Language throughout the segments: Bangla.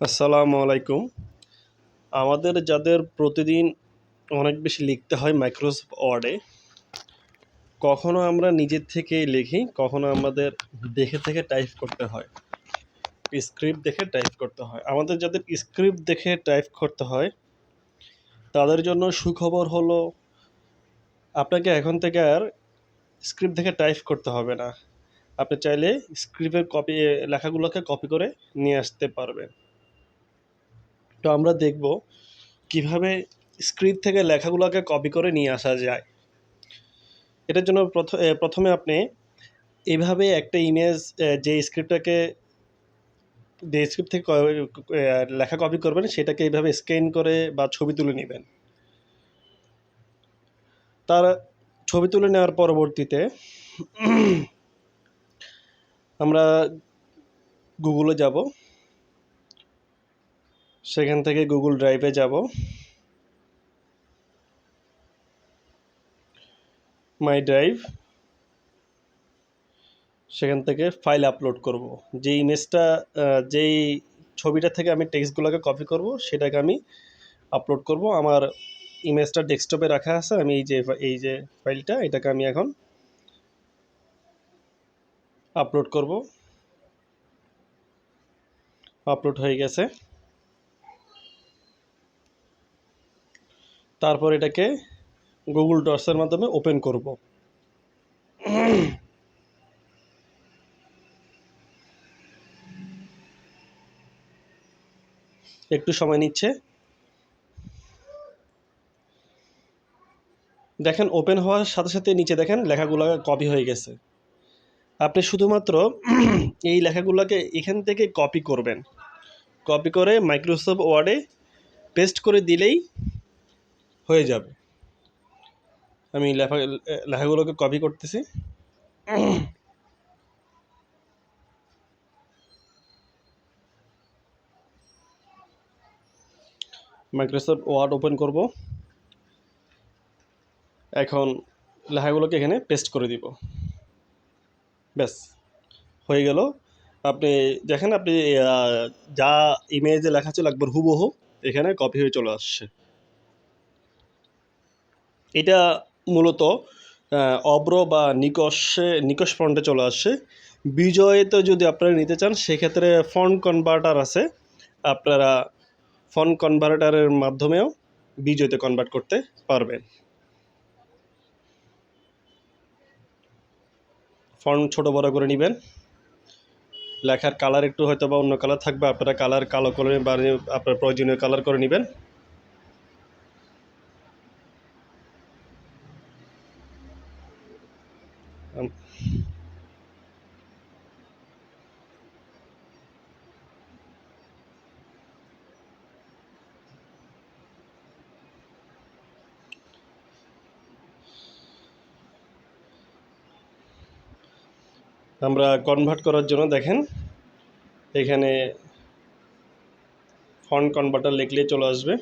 আসসালামু আলাইকুম। আমাদের যাদের প্রতিদিন অনেক বেশি লিখতে হয় মাইক্রোসফট ওয়ার্ডে কখনো আমরা নিজের থেকেই লিখি, কখনো আমাদের দেখে থেকে টাইপ করতে হয়। স্ক্রিপ্ট দেখে টাইপ করতে হয়। আমাদের যাদের স্ক্রিপ্ট দেখে টাইপ করতে হয়, তাদের জন্য সুখবর হলো, আপনাকে এখন থেকে আর স্ক্রিপ্ট দেখে টাইপ করতে হবে না। আপনি চাইলে স্ক্রিপ্টের কপি লেখাগুলোকে কপি করে নিয়ে আসতে পারবেন। তো আমরা দেখব কীভাবে স্ক্রিপ্ট থেকে লেখাগুলোকে কপি করে নিয়ে আসা যায়। এটার জন্য প্রথ- প্রথমে আপনি এইভাবে একটা ইমেজ যে স্ক্রিপ্টটাকে, যে স্ক্রিপ্ট থেকে লেখা কপি করবেন, সেটাকে এইভাবে স্ক্যান করে বা ছবি তুলে নেবেন। তার, ছবি তুলে নেওয়ার পরবর্তীতে আমরা গুগলে যাব। সেখান থেকে গুগল ড্রাইভে যাব। মাই ড্রাইভ সেখান থেকে ফাইল আপলোড করব। যে ইমেজটা যেই ছবিটা থেকে আমি টেক্সটগুলোকে কপি করব, সেটাকে আমি আপলোড করব। আমার ইমেজটা ডেস্কটপে রাখা আছে। আমি এই যে এই যে ফাইলটা এটাকে আমি এখন আপলোড করব। আপলোড হয়ে গেছে। তারপর এটাকে গুগল ডটসের মাধ্যমে ওপেন করব। একটু সময় নিচ্ছে। দেখেন ওপেন হওয়ার সাথে সাথে নিচে দেখেন, লেখাগুলো কপি হয়ে গেছে। আপনি শুধুমাত্র এই লেখাগুলোকে এখান থেকে কপি করবেন। কপি করে মাইক্রোসফট ওয়ার্ডে পেস্ট করে দিলেই হয়ে যাবে। আমি লেখা, লেখাগুলোকে কপি করতেছি। মাইক্রোসফট ওয়ার্ড ওপেন করব। এখন লেখাগুলোকে এখানে পেস্ট করে দিব। ব্যাস, হয়ে গেল। আপনি দেখেন আপনি যা ইমেজে লেখা ছিল একবার হুবহু, এখানে কপি হয়ে চলে আসছে। এটা মূলত অব্র বা নিকশে, নিকশ ফন্টে চলে আসছে বিজয়তে যদি আপনারা নিতে চান, সেক্ষেত্রে ফন্ট কনভার্টার আছে। আপনারা ফন্ট কনভার্টারের মাধ্যমেও বিজয়তে কনভার্ট করতে পারবেন। ফন্ট ছোট বড় করে নেবেন। লেখার কালার একটু হয়তো বা অন্য কালার থাকবে। আপনারা কালার কালো করে বা আপনার প্রয়োজনীয় কালার করে নেবেন। আমরা কনভার্ট করার জন্য দেখেন এখানে ফন্ট কনভার্টার লিখলে চলে আসবে।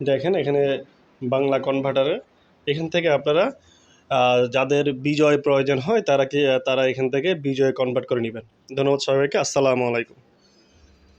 দেখেন এখানে বাংলা কনভার্টারে এখান থেকে আপনারা যাদের বিজয় প্রয়োজন হয়, তারা কি, তারা এখান থেকে বিজয় কনভার্ট করে নেবেন। ধন্যবাদ সবাইকে, আসসালামু আলাইকুম।